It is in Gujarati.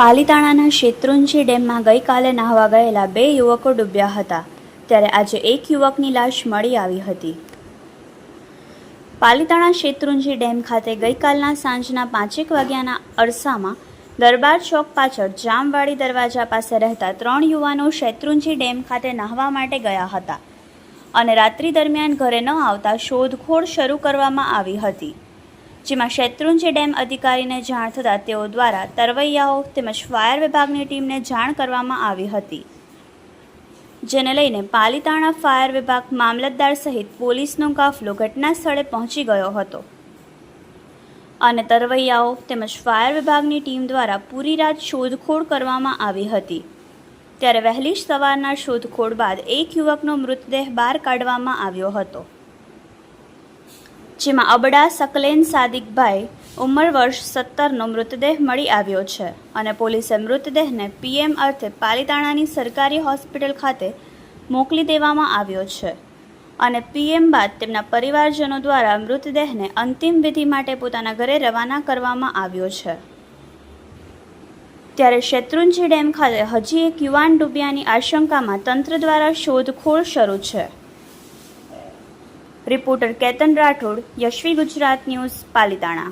પાલીતાણાના શેત્રુંજી ડેમમાં ગઈકાલે નાહવા ગયેલા બે યુવકો ડૂબ્યા હતા. ત્યારે આજે એક યુવકની લાશ મળી આવી હતી. પાલીતાણા શેત્રુંજી ડેમ ખાતે ગઈકાલના સાંજના પાંચેક વાગ્યાના અરસામાં દરબાર ચોક પાછળ જામવાડી દરવાજા પાસે રહેતા ત્રણ યુવાનો શેત્રુંજી ડેમ ખાતે નહાવા માટે ગયા હતા અને રાત્રિ દરમિયાન ઘરે ન આવતા શોધખોળ શરૂ કરવામાં આવી હતી. જેમાં શેત્રુંજી ડેમ અધિકારીને જાણ થતાં તેઓ દ્વારા તરવૈયાઓ તેમજ ફાયર વિભાગની ટીમને જાણ કરવામાં આવી હતી. જેને લઈને પાલીતાણા ફાયર વિભાગ મામલતદાર સહિત પોલીસનો કાફલો ઘટના સ્થળે પહોંચી ગયો હતો. અને તરવૈયાઓ તેમજ ફાયર વિભાગની ટીમ દ્વારા પૂરી રાત શોધખોળ કરવામાં આવી હતી. ત્યારે વહેલી સવારના શોધખોળ બાદ એક યુવકનો મૃતદેહ બહાર કાઢવામાં આવ્યો હતો. જેમાં અબડા, સકલેન, સાદિકભાઈ ઉંમર વર્ષ સત્તરનો મૃતદેહ મળી આવ્યો છે અને પોલીસે મૃતદેહને પીએમ અર્થે પાલીતાણાની સરકારી હોસ્પિટલ ખાતે મોકલી દેવામાં આવ્યો છે અને પીએમ બાદ તેમના પરિવારજનો દ્વારા મૃતદેહને અંતિમ વિધિ માટે પોતાના ઘરે રવાના કરવામાં આવ્યો છે. ત્યારે શેત્રુંજી ડેમ ખાતે હજી એક યુવાન ડૂબ્યાની આશંકામાં તંત્ર દ્વારા શોધખોળ શરૂ છે. Reporter Ketan Rathod Yashvi Gujarat news Palitana.